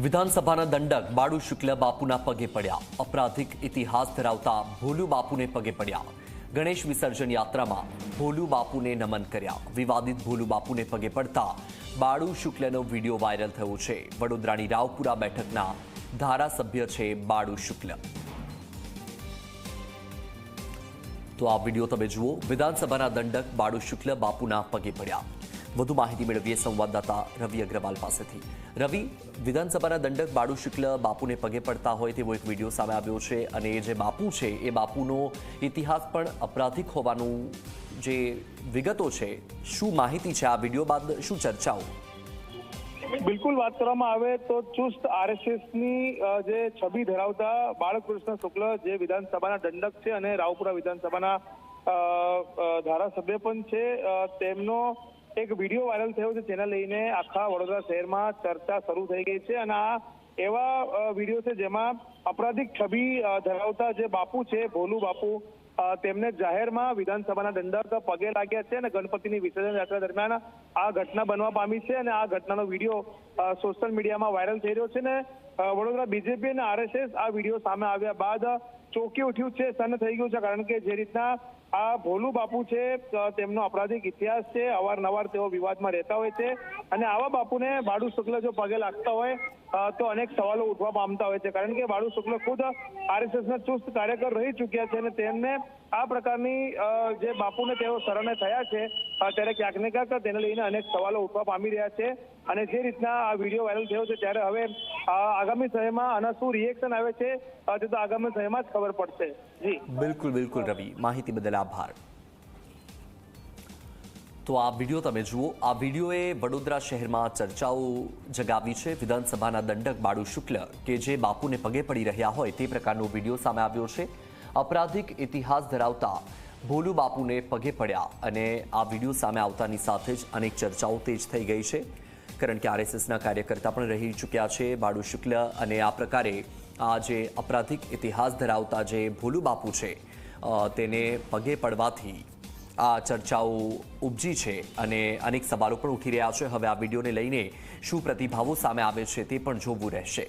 વિધાનસભાના દંડક બાળુ શુક્લ બાપુના પગે પડ્યા. અપરાધિક ઇતિહાસ ધરાવતા ભોલુ બાપુને પગે પડ્યા. ગણેશ વિસર્જન યાત્રામાં ભોલુ બાપુને નમન કર્યા. વિવાદિત ભોલુ બાપુને પગે પડતા બાળુ શુક્લનો વીડિયો વાયરલ થયો છે. વડોદરાની રાવપુરા બેઠકના ધારાસભ્ય છે બાળુ શુક્લ. તો આ વીડિયો તમે જુઓ. વિધાનસભાના દંડક બાળુ શુક્લ બાપુના પગે પડ્યા. વધુ માહિતી મેળવીએ સંવાદદાતા રવિ અગ્રવાલ પાસેથી. રવિ, વિધાનસભાના દંડક બાળુ શુક્લ બાપુને પગે પડતા હોય તેવો એક વીડિયો સામે આવ્યો છે અને એ જે બાપુ છે, એ બાપુનો ઇતિહાસ પણ અપરાધિક હોવાનું જે વિગતો છે, શું માહિતી છે આ વીડિયો બાદ શું ચર્ચાઓ? બિલકુલ વાત કરવામાં આવે તો ચુસ્ત આરએસએસની જે છબી ધરાવતા બાળકૃષ્ણ શુક્લ જે વિધાનસભાના દંડક છે અને રાવપુરા વિધાનસભાના ધારાસભ્ય પણ છે તેમનો એક વીડિયો વાયરલ થયો છે જેને લઈને આખા વડોદરા શહેરમાં ચર્ચા શરૂ થઈ ગઈ છે અને આ એવા વીડિયો છે જેમાં અપરાધિક છબી ધરાવતા જે બાપુ છે, ભોલુ બાપુ તેમને જાહેરમાં વિધાનસભાના દંડક પગે લાગ્યા છે અને ગણપતિની વિસર્જન યાત્રા દરમિયાન આ ઘટના બનવા પામી છે અને આ ઘટનાનો વીડિયો સોશિયલ મીડિયામાં વાયરલ થઈ રહ્યો છે ને વડોદરા બીજેપી અને આરએસએસ આ વીડિયો સામે આવ્યા બાદ ચોંકી ઉઠ્યું છે સન થઈ ગયું છે, કારણ કે જે રીતના આ ભોલુ બાપુ છે તેમનો અપરાધિક ઇતિહાસ છે, અવારનવાર તેઓ વિવાદમાં રહેતા હોય છે અને આવા બાપુને બાળુ શુક્લ જો પગે લાગતા હોય તો અનેક સવાલો ઉઠવા પામતા હોય છે. કારણ કે બાળુ શુક્લ ખુદ આરએસએસના ચુસ્ત કાર્યકર રહી ચૂક્યા છે અને તેમને આ પ્રકારની જે બાપુને તેઓ શરણે થયા છે ત્યારે ક્યાંક ને ક્યાંક તેને લઈને અનેક સવાલો ઉઠવા પામી રહ્યા છે. અને જે રીતના આ વીડિયો વાયરલ થયો છે ત્યારે હવે આગામી સમયમાં આના શું રિએક્શન આવે છે તે તો આગામી સમયમાં જ ખબર પડશે. જી. બિલકુલ બિલકુલ રવિ, માહિતી બદલ આભાર. તો આ વીડિયો તમે જુઓ, આ વિડીયોએ વડોદરા શહેરમાં ચર્ચાઓ જગાવી છે. વિધાનસભાના દંડક બાળુ શુક્લ કે જે બાપુને પગે પડી રહ્યા હોય તે પ્રકારનો વીડિયો સામે આવ્યો છે. અપરાધિક ઇતિહાસ ધરાવતા ભોલુ બાપુને પગે પડ્યા અને આ વીડિયો સામે આવતાની સાથે જ અનેક ચર્ચાઓ તેજ થઈ ગઈ છે. કારણ કે આરએસએસના કાર્યકર્તા પણ રહી ચૂક્યા છે. બાળુ શુક્લ અને આ પ્રકારે આ જે અપરાધિક ઇતિહાસ ધરાવતા જે ભોલુ બાપુ છે તેને પગે પડવાથી આ ચર્ચાઓ ઉપજી છે અને અનેક સવાલો પણ ઉઠી રહ્યા છે. હવે આ વિડીયોને લઈને શું પ્રતિભાવો સામે આવે છે તે પણ જોવું રહેશે.